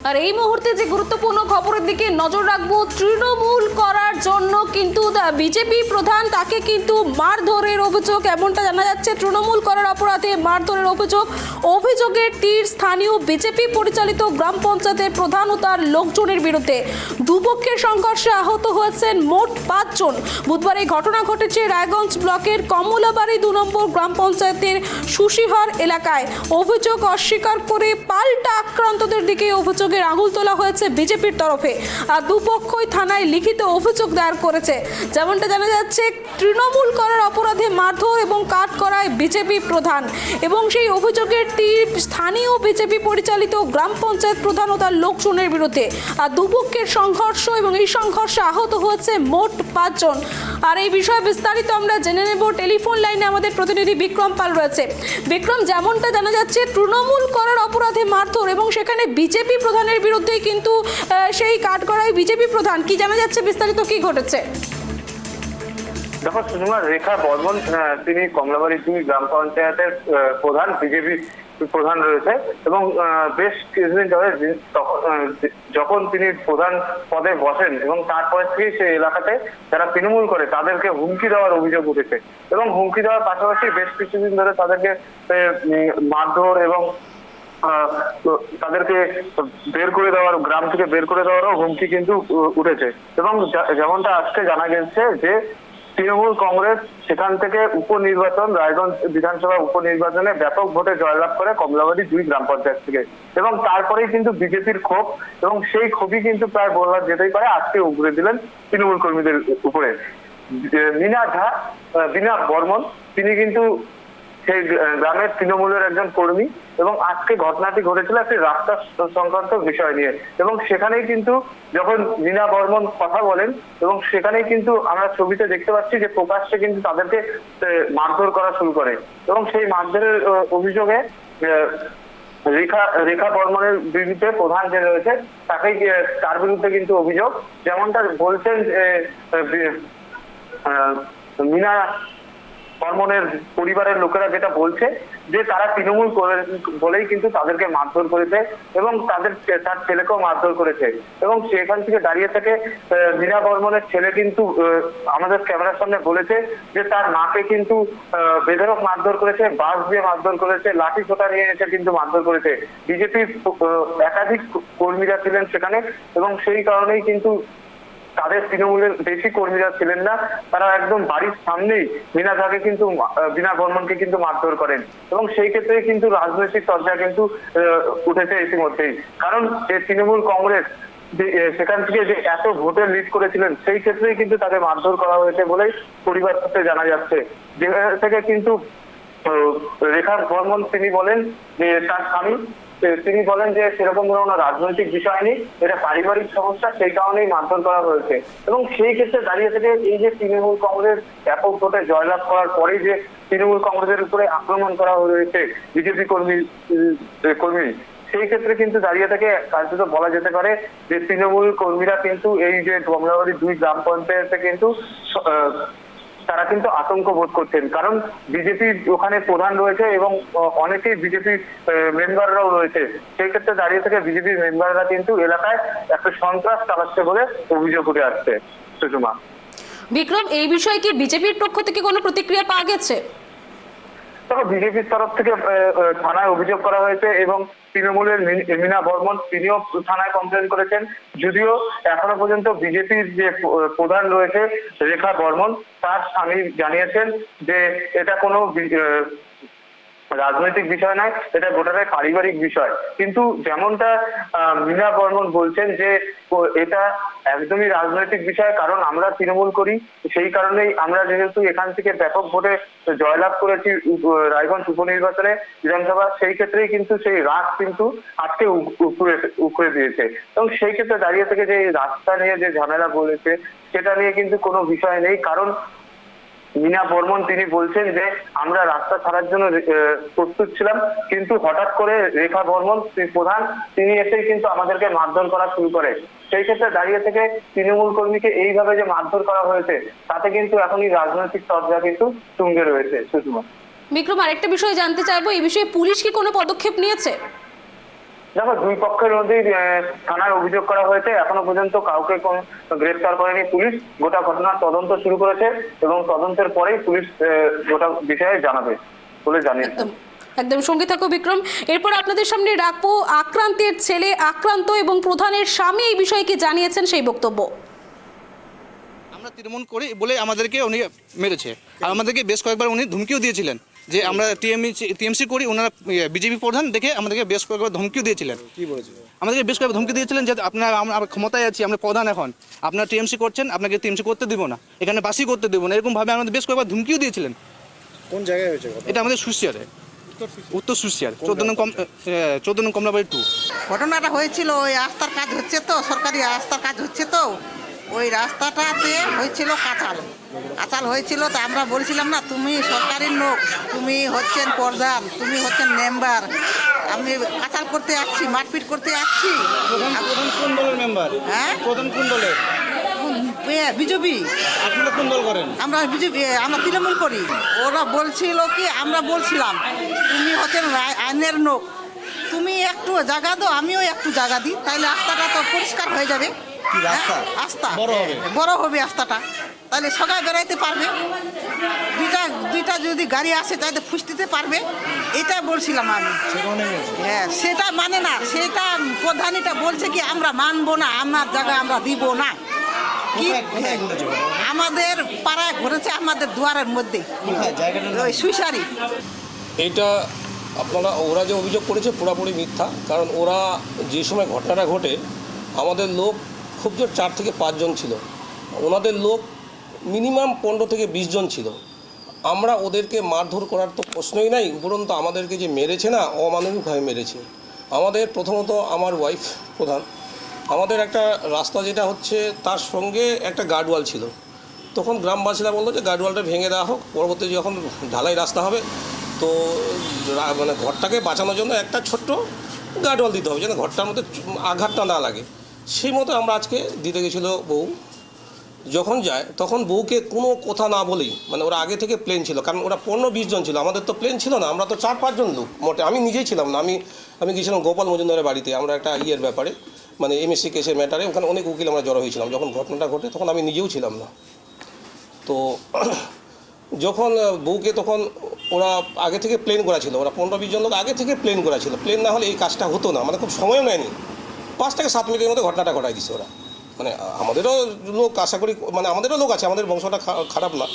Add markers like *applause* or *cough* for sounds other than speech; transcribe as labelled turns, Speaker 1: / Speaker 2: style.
Speaker 1: আর এই মুহূর্তে যে গুরুত্বপূর্ণ খবরের দিকে নজর রাখব, তৃণমূল করার জন্য কিন্তু বিজেপি প্রধান তাকে কিন্তু মারধরের অভিযোগ, এমনটা জানা যাচ্ছে। তৃণমূল করার অপরাধে মারধরের অভিযোগ। অভিযোগের তীর স্থানীয় বিজেপি পরিচালিত গ্রাম পঞ্চায়েতের প্রধান ও তার লোকজনের বিরুদ্ধে। দুপক্ষের সংঘর্ষে আহত হয়েছেন মোট পাঁচজন। বুধবার এই ঘটনা ঘটেছে রায়গঞ্জ ব্লকের কমলাবাড়ি দু নম্বর গ্রাম পঞ্চায়েতের সুশিহার এলাকায়। অভিযোগ অস্বীকার করে পাল্টা আক্রান্তদের দিকে অভিযোগের আঙুল তোলা হয়েছে বিজেপির তরফে আর দুপক্ষই থানায় লিখিত অভিযোগ দায়ের করেছে। যেমনটা জানা যাচ্ছে, তৃণমূল করার অপরাধে মারধর এবং কাট করায় বিজেপি প্রধান এবং সেই অভিযোগের তীর স্থানীয় বিজেপি পরিচালিত গ্রাম পঞ্চায়েত প্রধান ও তার লোকজনের বিরুদ্ধে। আর দুপক্ষের সংঘর্ষ এবং এই সংঘর্ষে আহত হয়েছে মোট পাঁচজন। আর এই বিষয়ে বিস্তারিত আমরা জেনে নেব। টেলিফোন লাইনে আমাদের প্রতিনিধি বিক্রম পাল রয়েছে। বিক্রম, যেমনটা জানা যাচ্ছে, তৃণমূল করার অপরাধে মারধর এবং সেখানে বিজেপি প্রধানের বিরুদ্ধে কিন্তু সেই কাঠগড়ায় বিজেপি প্রধান। কি জানা যাচ্ছে, বিস্তারিত কি ঘটেছে?
Speaker 2: দেখো, সুষমা, রেখা বর্মন তিনি কমলাবাড়ি, তিনি গ্রাম পঞ্চায়েতের প্রধান বিজেপি প্রধান রয়েছে এবং বেশ কিছুদিন ধরে যখন তিনি প্রধান পদে বসেন এবং তারপরে থেকে সেই এলাকাতে যারা তৃণমূল করে তাদেরকে হুমকি দেওয়ার অভিযোগ উঠেছে এবং হুমকি দেওয়ার পাশাপাশি বেশ কিছুদিন ধরে তাদেরকে মারধর এবং তাদেরকে বের করে দেওয়ার, গ্রাম থেকে বের করে দেওয়ারও হুমকি কিন্তু উঠেছে এবং যেমনটা আজকে জানা গেছে যে তৃণমূল কংগ্রেস সেখান থেকে উপনির্বাচন, রায়গঞ্জ বিধানসভা উপনির্বাচনে ব্যাপক ভোটে জয়লাভ করে কমলাবাড়ি দুই গ্রাম পঞ্চায়েত থেকে। এবং তারপরেই কিন্তু বিজেপির ক্ষোভ, এবং সেই ক্ষোভই কিন্তু প্রায় বলা যেতেই পারে আজকে উগড়ে দিলেন তৃণমূল কর্মীদের উপরে। মিনা ঝা বিনা বর্মন, তিনি কিন্তু সেই গ্রামের তৃণমূলের একজন কর্মী। এবং আজকে ঘটনাটি ঘটেছিল একটি রাস্তা সংক্রান্ত বিষয় নিয়ে। এবং সেখানেই কিন্তু যখন মীনা বর্মন কথা বলেন, এবং সেখানেই কিন্তু আমরা ছবিতে দেখতে পাচ্ছি যে প্রকাশ্যে কিন্তু তাদেরকে মারধর করা শুরু করে। এবং সেই মারধরের অভিযোগে রেখা রেখা বর্মনের বিরুদ্ধে প্রধান যে রয়েছে, তাকেই তার বিরুদ্ধে কিন্তু অভিযোগ। যেমনটা বলছেন মিনা বর্মনের পরিবারের লোকেরা যেটা বলছে, যে তারা তৃণমূল বলেই কিন্তু তাদেরকে মারধর করেছে এবং তাদের তার ছেলেকেও মারধর করেছে। এবং সেখান থেকে দাঁড়িয়ে থেকে মীনা বর্মনের ছেলে কিন্তু আমাদের ক্যামেরার সামনে বলেছে যে তার মাকে কিন্তু বেধরক মারধর করেছে বাস দিয়ে মারধর করেছে, লাঠি ছোটা নিয়ে এসে কিন্তু মারধর করেছে। বিজেপির একাধিক কর্মীরা ছিলেন সেখানে এবং সেই কারণেই কিন্তু তাদের তৃণমূলের বেশি কর্মীরা ছিলেন না, তারা একদম বাড়ির সামনেই বিনা ঝাকে কিন্তু বিনা বর্মনকে কিন্তু মারধর করেন। এবং সেই ক্ষেত্রে কিন্তু রাজনৈতিক চর্চা কিন্তু উঠেছে ইতিমধ্যেই। কারণ যে তৃণমূল কংগ্রেস সেখান থেকে যে এত ভোটে লিড করেছিলেন, সেই ক্ষেত্রেই কিন্তু তাকে মারধর করা হয়েছে বলেই পরিবার সূত্রে জানা যাচ্ছে। যে থেকে কিন্তু রেখা বর্মন তিনি বলেন যে, তার স্বামী তিনি বলেন যে, সেরকম কোনো রাজনৈতিক বিষয় নেই, এটা পারিবারিক সমস্যা, সেই কারণেই মারধর করা হয়েছে। এবং সেই ক্ষেত্রে দাঁড়িয়ে থেকে এই যে তৃণমূল কংগ্রেস ব্যাপক ভোটে জয়লাভ করার পরেই যে তৃণমূল কংগ্রেসের উপরে আক্রমণ করা হয়েছে বিজেপি কর্মী কর্মী, সেই ক্ষেত্রে কিন্তু দাঁড়িয়ে থেকে কার্যত বলা যেতে পারে যে, তৃণমূল কর্মীরা কিন্তু এই যে কমলাবাড়ি দুই গ্রাম পঞ্চায়েতে কিন্তু তারা কিন্তু আতঙ্ক বোধ করছেন। কারণ বিজেপির ওখানে প্রধান রয়েছে এবং অনেকেই বিজেপি মেম্বাররাও রয়েছে। সেই ক্ষেত্রে দাঁড়িয়ে থেকে বিজেপির মেম্বাররা কিন্তু এলাকায় একটা সন্ত্রাস চালাচ্ছে বলে অভিযোগ উঠে আসছে সুষমা।
Speaker 1: বিক্রম, এই বিষয়ে কি বিজেপির পক্ষ থেকে কোনো প্রতিক্রিয়া পাওয়া গেছে?
Speaker 2: তবে বিজেপির তরফ থেকে থানায় অভিযোগ করা হয়েছে এবং তৃণমূলের মিনা বর্মন তিনিও থানায় কমপ্লেন করেছেন। যদিও এখনও পর্যন্ত বিজেপির যে প্রধান রয়েছে রেখা বর্মন, তার স্বামী জানিয়েছেন যে এটা কোনো রাজনৈতিক বিষয় নয়, এটা গোটাটাই পারিবারিক বিষয়। কিন্তু যেমনটা মীনা বর্মন বলছেন যে এটা একদমই রাজনৈতিক বিষয়, কারণ আমরা তৃণমূল করি, সেই কারণেই আমরা যেহেতু এখান থেকে ব্যাপক ভোটে জয়লাভ করেছি রায়গঞ্জ উপনির্বাচনে বিধানসভা, সেই ক্ষেত্রেই কিন্তু সেই রাগ কিন্তু আজকে উকড়ে দিয়েছে। এবং সেই ক্ষেত্রে দাঁড়িয়ে থেকে যে রাস্তা নিয়ে যে ঝামেলা বলেছে, সেটা নিয়ে কিন্তু কোনো বিষয় নেই, কারণ মিনা বর্মন তিনি বলছেন যে, আমরা রাস্তা ছাড়ার জন্য প্রস্তুত ছিলাম, কিন্তু হঠাৎ করে রেখা বর্মন প্রধান, তিনি এসেই কিন্তু আমাদেরকে মারধর করা শুরু করে। সেই ক্ষেত্রে দাঁড়িয়ে থেকে তৃণমূল কর্মীকে এইভাবে যে মারধর করা হয়েছে, তাতে কিন্তু এখনই রাজনৈতিক চর্চা কিন্তু তুঙ্গে রয়েছে, সুষমা।
Speaker 1: বিক্রম, আরেকটা বিষয় জানতে চাইব, এই বিষয়ে পুলিশ কি কোনো পদক্ষেপ নিয়েছে?
Speaker 2: দেখো দুই পক্ষের মধ্যেই থানায় অভিযোগ করা হয়েছে। এখনও পর্যন্ত কাউকে কোনো গ্রেফতার করেনি পুলিশ। গোটা ঘটনার তদন্ত শুরু করেছে এবং তদন্তের পরেই পুলিশ আহ, গোটা বিষয়ে জানাবে বলে জানিয়েছে।
Speaker 1: একদম একদম। সঙ্গে থাকো বিক্রম। এরপর আপনাদের সামনে রাখব আক্রান্তের ছেলে আক্রান্ত এবং প্রধানের স্বামী এই বিষয়ে কি জানিয়েছেন সেই বক্তব্য?
Speaker 3: আমরা তৃণমূল করি বলে আমাদেরকে উনি মেরেছে। আর আমাদেরকে বেশ কয়েকবার উনি ধমকিও দিয়েছিলেন। যে আমরা টিএমই টিএমসি করি ওনারা বিজেপি প্রধান দেখে আমাদেরকে বেশ কয়েকবার ধমকিও দিয়েছিলেন।
Speaker 4: কি বলেছিল?
Speaker 3: আমাদেরকে বেশ কয়েকবার ধমকি দিয়েছিলেন যে আপনার আমরা আমরা ক্ষমতায় আছি আমরা প্রধান এখন। আপনারা টিএমসি করছেন আপনাকে টিএমসি করতে দিব না। এখানে বাসি করতে দেবো না। এরকমভাবে আমাদের বেশ কয়েকবার ধমকিও দিয়েছিলেন।
Speaker 4: কোন জায়গায় হয়েছে
Speaker 3: এটা আমাদের সুশিয়ারে। উত্তর সুশিয়ার। চোদ্দ নং কম চোদ্দ নং কমলাবাড়ি টু
Speaker 5: ঘটনাটা হয়েছিল ওই রাস্তার কাজ হচ্ছে তো সরকারি রাস্তার কাজ হচ্ছে তো। ওই রাস্তাটাতে হয়েছিল কাঁচাল। কাঁচাল হয়েছিল তো আমরা বলছিলাম না তুমি সরকারি লোক তুমি হচ্ছেন প্রধান তুমি হচ্ছেন মেম্বার আমি কাঁচাল করতে আসছি মারপিট করতে
Speaker 3: আসছি। কোন দলের মেম্বার
Speaker 5: হ্যাঁ?
Speaker 3: প্রধান কোন দলের?
Speaker 5: বিজেপি।
Speaker 3: আপনারা কোন দল করেন?
Speaker 5: আমরা বিজেপি আমরা তৃণমূল করি। ওরা বলছিল কি আমরা বলছিলাম তুমি হচ্ছেন আইনের লোক। তুমি একটু জায়গা দাও আমিও একটু জায়গা দিই তাহলে রাস্তাটা তো পরিষ্কার হয়ে যাবে।
Speaker 4: রাস্তা?
Speaker 5: হ্যাঁ,
Speaker 4: বড় হবে?
Speaker 5: বড় হবে রাস্তাটা তাহলে সবাই বেড়াইতে পারবে। দুইটা দুইটা যদি গাড়ি আসে তাহলে ফুসতিতে পারবে। এটা বলছিলাম আমি। হ্যাঁ সেটা মানে না সেটা প্রধানীটা বলছে কি আমরা মানবো না আমার জায়গা আমরা দিব না। কি?
Speaker 4: ঘটনা?
Speaker 5: আমাদের পাড়ায় ঘটেছে আমাদের দুয়ারের মধ্যে। ওই সুইসারি।
Speaker 6: এইটা আপনারা ওরা যে অভিযোগ করেছে পুরোপুরি মিথ্যা। কারণ ওরা যে সময় ঘটনাটা ঘটে আমাদের লোক খুব জোর চার থেকে পাঁচজন ছিল। ওনাদের লোক মিনিমাম পনেরো থেকে বিশ জন ছিল। আমরা ওদেরকে মারধর করার তো প্রশ্নই নাই, উপরন্তু আমাদেরকে যে মেরেছে না অমানবিকভাবে মেরেছে। আমাদের প্রথমত আমার ওয়াইফ প্রধান। আমাদের একটা রাস্তা যেটা হচ্ছে, তার সঙ্গে একটা গার্ডওয়াল ছিল। তখন গ্রামবাসীরা বলল যে গার্ডওয়ালটা ভেঙে দেওয়া হোক, পরবর্তী যখন ঢালাই রাস্তা হবে, তো মানে ঘরটাকে বাঁচানোর জন্য একটা ছোট্ট গার্ডওয়াল দিতে হবে, যেন ঘরটার মধ্যে আঘাতটা না লাগে। সেই মতো আমরা আজকে দিতে গেছিল বউ। যখন যায়, তখন বউকে কোনো কথা না বলেই মানে ওরা আগে থেকে প্লেন ছিল, কারণ ওরা পনেরো বিশ জন ছিল, আমাদের তো প্লেন ছিল না, আমরা তো চার পাঁচজন লোক মোটে, আমি নিজেই ছিলাম না, আমি আমি গিয়েছিলাম গোপাল মজুমদারের বাড়িতে, আমরা একটা ইয়ের ব্যাপারে মানে এমএসসি কেসের ম্যাটারে ওখানে অনেক উকিল আমরা জড়ো হয়েছিলাম, যখন ঘটনাটা ঘটে, তখন আমি নিজেও ছিলাম না। তো *clears throat* যখন বউকে তখন ওরা আগে থেকে প্লেন করা ছিল, ওরা পনেরো বিশ জন লোক আগে থেকে প্লেন করা ছিল প্লেন না হলে এই কাজটা হতো না মানে খুব সময়ও নেয়নি। পাঁচ থেকে সাত মিনিটের মধ্যে ঘটনাটা ঘটাই দিছে ওরা। মানে আমাদেরও লোক আশা করি মানে আমাদেরও লোক আছে আমাদের বংশটা খারাপ না।